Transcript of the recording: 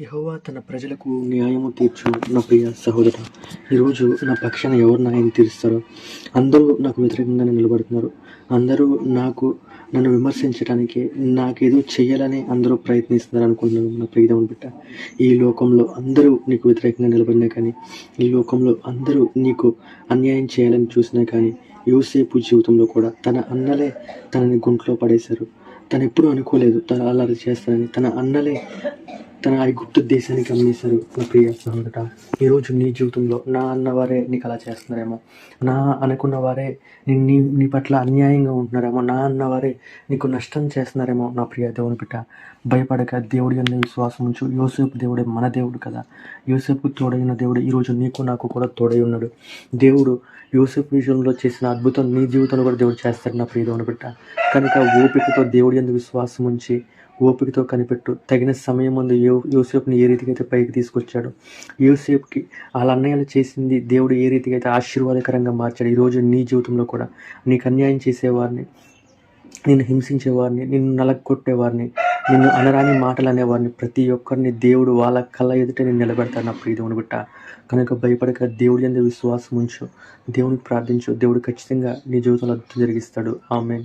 యహోవా తన ప్రజలకు న్యాయము తీర్చు నా ప్రియ సహోదర ఈరోజు నా పక్షాన ఎవరు న్యాయం తీరుస్తారో? అందరూ నాకు వ్యతిరేకంగానే నిలబడుతున్నారు. అందరూ నాకు నన్ను విమర్శించడానికి నాకేదో చేయాలని అందరూ ప్రయత్నిస్తున్నారు అనుకుంటున్నాను నా ప్రియదేవుని బిడ్డ. ఈ లోకంలో అందరూ నీకు వ్యతిరేకంగా నిలబడినా కానీ ఈ లోకంలో అందరూ నీకు అన్యాయం చేయాలని చూసినా కానీ యూసేపు జీవితంలో కూడా తన అన్నలే తనని గుంట్లో పడేశారు. తను ఎప్పుడూ అనుకోలేదు తను అలా చేస్తానని. తన అన్నలే తన గుప్త దేశానికి అమ్మేశారు నా ప్రియ సహోదట ఈరోజు నీ జీవితంలో నా అన్నవారే నీకు అలా చేస్తున్నారేమో. నా అనుకున్న వారే నీ నీ పట్ల అన్యాయంగా ఉంటున్నారేమో. నా అన్నవారే నీకు నష్టం చేస్తున్నారేమో నా ప్రియ దేవుని బిడ్డ. భయపడక దేవుడి అనే విశ్వాసం ఉంచు. యోసేపు దేవుడే మన దేవుడు కదా. యోసేపు తోడైన దేవుడు ఈరోజు నీకు నాకు కూడా తోడై ఉన్నాడు. దేవుడు యూసేఫ్ విషయంలో చేసిన అద్భుతం నీ జీవితంలో కూడా దేవుడు చేస్తాడు నా ప్రియ దేవుని బిడ్డ. కనుక ఓపికతో దేవుడి అందు విశ్వాసం ఉంచి ఓపికతో కనిపెట్టు. తగిన సమయం ముందు యో యోసేపుని ఏ రీతిగా అయితే పైకి తీసుకొచ్చాడు యోసేపుకి వాళ్ళ అన్నయ్యలు చేసింది దేవుడు ఏ రీతిగా అయితే ఆశీర్వాదకరంగా మార్చాడు ఈరోజు నీ జీవితంలో కూడా నీకు అన్యాయం చేసేవారిని నిన్ను హింసించేవారిని నిన్ను నలగొట్టేవారిని నిన్ను అనరాని మాటలు అనేవారిని ప్రతి ఒక్కరిని దేవుడు వాళ్ళ కళ్ళ ఎదుట నేను నిలబెడతాను నా ప్రియదేవుని బిట్ట కనుక భయపడక దేవుడి అందు విశ్వాసం ఉంచు దేవునికి ప్రార్థించు దేవుడు ఖచ్చితంగా నీ జీవితంలో అద్భుతం జరిగిస్తాడు. ఆమె